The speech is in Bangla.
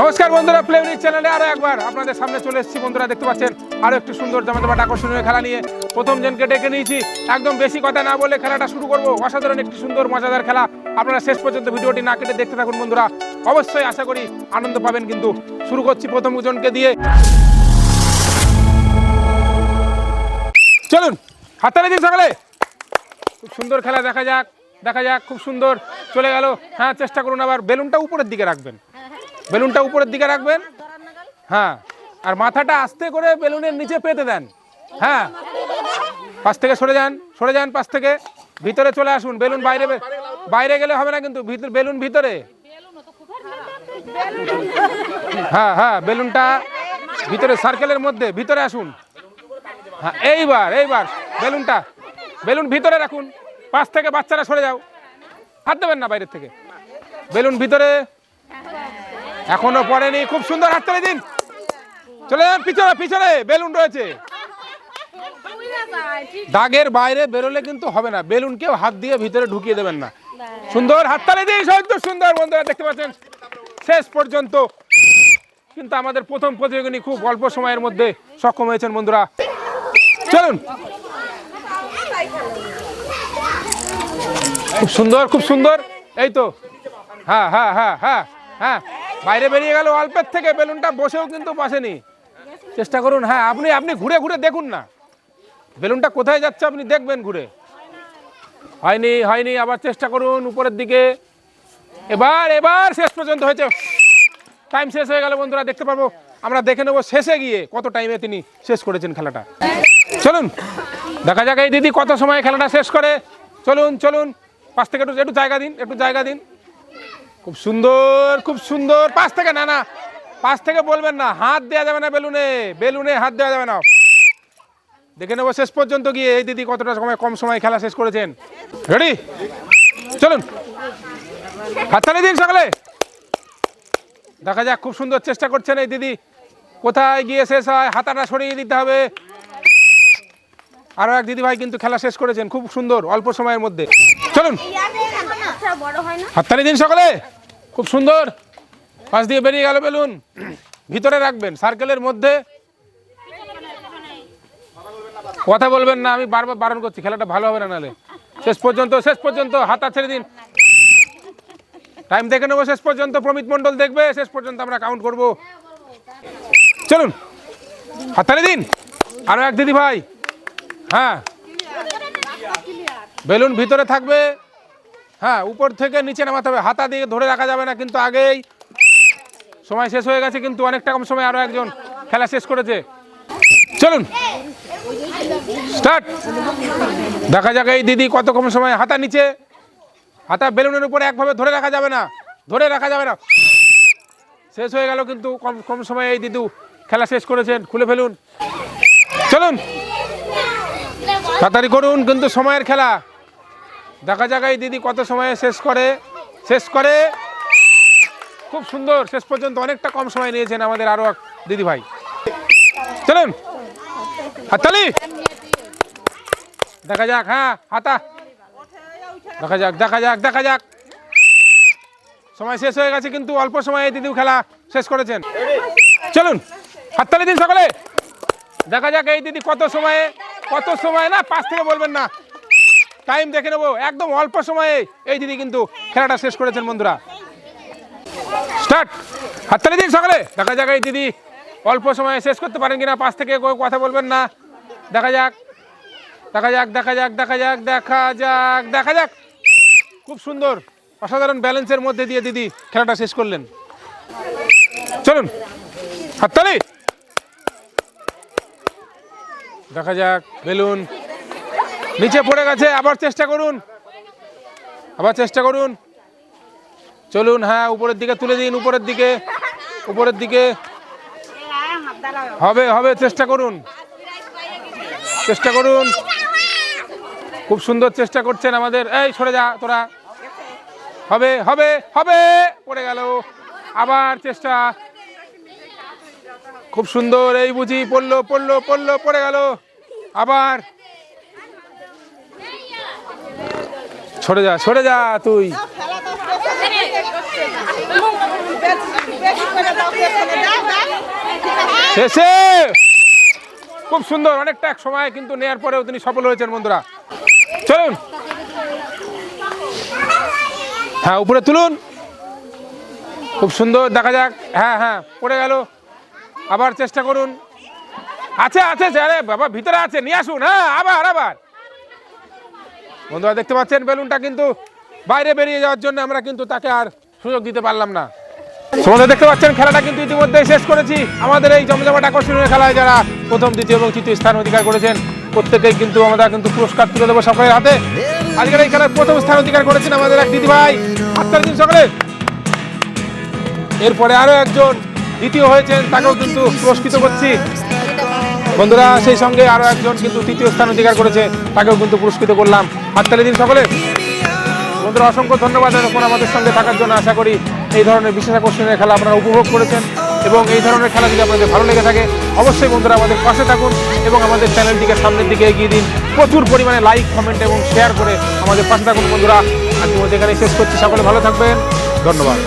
নমস্কার বন্ধুরা প্লেউনির চ্যানেলে আরও একবার আপনাদের সামনে চলে এসেছি। বন্ধুরা, দেখতে পাচ্ছেন, আরও একটি সুন্দর জমাজমাট আকর্ষণীয় খেলা নিয়ে প্রথম জনকে ডেকে নিয়েছি। একদম বেশি কথা না বলে খেলাটা শুরু করব। অসাধারণ একটি সুন্দর, মজাদার খেলা। আপনারা শেষ পর্যন্ত ভিডিওটি না কেটে দেখতে থাকুন বন্ধুরা। অবশ্যই আশা করি আনন্দ পাবেন কিন্তু। শুরু করছি প্রথম জনকে দিয়ে। চলুন, হাততালি দিন সকালে। খুব সুন্দর খেলা, দেখা যাক দেখা যাক, খুব সুন্দর চলে গেল। হ্যাঁ চেষ্টা করুন আবার। বেলুনটা উপরের দিকে রাখবেন। বেলুনটা উপরের দিকে রাখবেন। হ্যাঁ আর মাথাটা আস্তে করে বেলুনের নিচে পেতে দেন। হ্যাঁ পাশ থেকে সরে যান সরে যান পাশ থেকে। ভিতরে চলে আসুন, বেলুন বাইরে বাইরে গেলে হবে না কিন্তু ভিতর বেলুন ভিতরে। হ্যাঁ হ্যাঁ বেলুনটা ভিতরে সার্কেলের মধ্যে, ভিতরে আসুন। হ্যাঁ এইবার এইবার, বেলুনটা, বেলুন ভিতরে রাখুন। পাশ থেকে বাচ্চারা সরে যাও। হাত দেবেন না বাইরের থেকে। বেলুন ভিতরে এখনও পড়েনি। খুব সুন্দর হাত তুলে দিন। চলে যান, পিছনে পিছনে, বেলুন রয়েছে। দাগের বাইরে বেরোলে কিন্তু হবে না। বেলুনকেও হাত দিয়ে ভিতরে ঢুকিয়ে দেবেন না। সুন্দর হাততালি দিন সত্য সুন্দর বন্ধুরা, দেখতে পাচ্ছেন? শেষ পর্যন্ত কিন্তু আমাদের প্রথম প্রতিযোগিনী খুব অল্প সময়ের মধ্যে সক্ষম হয়েছেন বন্ধুরা। চলুন। খুব সুন্দর খুব সুন্দর। এই তো। হ্যাঁ হ্যাঁ হ্যাঁ হ্যাঁ হ্যাঁ। বাইরে বেরিয়ে গেল অল্পের থেকে, বেলুনটা বসেও কিন্তু বসেনি। চেষ্টা করুন হ্যাঁ আপনি আপনি ঘুরে ঘুরে দেখুন না। বেলুনটা কোথায় যাচ্ছে আপনি দেখবেন ঘুরে। হয়নি হয়নি, আবার চেষ্টা করুন উপরের দিকে। এবার এবার শেষ পর্যন্ত হয়েছে। টাইম শেষ হয়ে গেল বন্ধুরা, দেখতে পাবো। আমরা দেখে নেব শেষে গিয়ে কত টাইমে তিনি শেষ করেছেন খেলাটা। চলুন, দেখা যাক এই দিদি কত সময় খেলাটা শেষ করে। চলুন চলুন, পাশ থেকে একটু একটু জায়গা দিন, একটু জায়গা দিন। খুব সুন্দর খুব সুন্দর। পাশ থেকে না না। পাশ থেকে বলবেন না হাত দেওয়া যাবে না বেলুনে বেলুনে হাত দেওয়া যাবে না। দেখে নেব শেষ পর্যন্ত গিয়ে। এই দিদি কতটা সময় কম সময় খেলা শেষ করেছেন। রেডি চলুন। হাততালি দিন সকালে। দেখা যাক খুব সুন্দর চেষ্টা করছেন এই দিদি। কোথায় গিয়ে শেষ হয়? হাতাটা সরিয়ে দিতে হবে। আরও এক দিদি ভাই কিন্তু খেলা শেষ করেছেন খুব সুন্দর অল্প সময়ের মধ্যে। চলুন। হাততালি দিন সকালে। খুব সুন্দর। পাশ দিয়ে বেরিয়ে গেল বেলুন। ভিতরে রাখবেন সার্কেলের মধ্যে। কথা বলবেন না, আমি বারবার বারণ করছি, খেলাটা ভালো হবে না নালে। শেষ পর্যন্ত শেষ পর্যন্ত, হাতা ছেড়ে দিন। টাইম দেখে নেব, শেষ পর্যন্ত, প্রমিত মণ্ডল দেখবে, শেষ পর্যন্ত আমরা কাউন্ট করব। চলুন হাততালি দিন। আরও এক দিদি ভাই। হ্যাঁ। বেলুন ভিতরে থাকবে। হ্যাঁ উপর থেকে নিচে নামাতে হবে। হাতা দিয়ে ধরে রাখা যাবে না, কিন্তু আগেই সময় শেষ হয়ে গেছে, কিন্তু অনেকটা কম সময় আরও একজন খেলা শেষ করেছে। চলুন, স্টার্ট। দেখা যাক এই দিদি কত কম সময় হাতা নিচে। হাতা বেলুনের উপরে একভাবে ধরে রাখা যাবে না, ধরে রাখা যাবে না। শেষ হয়ে গেল কিন্তু কম কম সময়ে এই দিদু খেলা শেষ করেছেন, খুলে ফেলুন। চলুন, তাড়াতাড়ি করুন, কিন্তু সময়ের খেলা। দেখা যাক এই দিদি কত সময়ে শেষ করে। শেষ করে। খুব সুন্দর, শেষ পর্যন্ত অনেকটা কম সময় নিয়েছেন আমাদের আরও এক দিদি ভাই। চলুন। হাততালি। দেখা যাক হ্যাঁ হাতা। দেখা যাক দেখা যাক দেখা যাক। সময় শেষ হয়ে গেছে কিন্তু অল্প সময়ে দিদিও খেলা শেষ করেছেন। চলুন, হাততালি দিন সকলে। দেখা যাক এই দিদি কত সময়ে, কত সময়, না পাঁচ থেকে বলবেন না। টাইম দেখে নেব। একদম অল্প সময়ে এই দিদি কিন্তু খেলাটা শেষ করেছেন বন্ধুরা। স্টার্ট। হাততালি দিন সকালে। দেখা যাক এই দিদি অল্প সময়ে শেষ করতে পারেন কিনা। পাশ থেকে কেউ কথা বলবেন না। দেখা যাক। দেখা যাক দেখা যাক দেখা যাক দেখা যাক দেখা যাক। খুব সুন্দর, অসাধারণ ব্যালেন্সের মধ্যে দিয়ে দিদি খেলাটা শেষ করলেন। চলুন। হাততালি। দেখা যাক, বেলুন। নিচে পড়ে গেছে, আবার চেষ্টা করুন। আবার চেষ্টা করুন। চলুন হ্যাঁ উপরের দিকে তুলে দিন, উপরের দিকে উপরের দিকে। হবে হবে, চেষ্টা করুন। চেষ্টা করুন। খুব সুন্দর চেষ্টা করছেন আমাদের। এই, সরে যা তোরা। হবে হবে হবে, পড়ে গেল। আবার চেষ্টা। খুব সুন্দর, এই বুঝি পড়ল পড়ল পড়ল, পড়ে গেল। আবার সরে যা সরে যা তুই। শেষে খুব সুন্দর, অনেকটা এক সময় কিন্তু নেয়ার পরেও তিনি সফল হয়েছেন, বন্ধুরা। চলুন। হ্যাঁ উপরে তুলুন। খুব সুন্দর, দেখা যাক। হ্যাঁ হ্যাঁ পড়ে গেল। আবার চেষ্টা করুন। আছে আছে, আরে বাবা, ভিতরে আছে, নিয়ে আসুন। হ্যাঁ আবার আবার। বন্ধুরা, দেখতে পাচ্ছেন, বেলুনটা কিন্তু বাইরে বেরিয়ে যাওয়ার জন্য আমরা কিন্তু তাকে আর সুযোগ দিতে পারলাম না। তোমাদের দেখতে পাচ্ছেন, খেলাটা কিন্তু ইতিমধ্যে শেষ করেছি। আমাদের এই জমজমাট আকর্ষণীয় খেলায় যারা প্রথম, দ্বিতীয় এবং তৃতীয় স্থান অধিকার করেছেন, প্রত্যেকেই কিন্তু আমরা কিন্তু পুরস্কার তুলে দেবো সকলের হাতে। আজকের এই খেলায় প্রথম স্থান অধিকার করেছেন আমাদের এক দিদি ভাই হাততালি দিন সকলে এরপরে আরও একজন দ্বিতীয় হয়েছেন, তাকেও কিন্তু পুরস্কৃত করছি। বন্ধুরা, সেই সঙ্গে আরও একজন কিন্তু তৃতীয় স্থান অধিকার করেছে, তাকেও কিন্তু পুরস্কৃত করলাম। হাততালি দিন সকলে। বন্ধুরা, অসংখ্য ধন্যবাদ এরকম আমাদের সঙ্গে থাকার জন্য। আশা করি এই ধরনের বিশেষ আকর্ষণীয় খেলা আপনারা উপভোগ করেছেন এবং এই ধরনের খেলা যদি আপনাদের ভালো লেগে থাকে, অবশ্যই বন্ধুরা আমাদের পাশে থাকুন এবং আমাদের চ্যানেলটিকে সামনের দিকে এগিয়ে দিন। প্রচুর পরিমাণে লাইক কমেন্ট এবং শেয়ার করে আমাদের পাশে থাকুন বন্ধুরা। আজকের মধ্যে এখানে শেষ করছি। সকলে ভালো থাকবেন। ধন্যবাদ।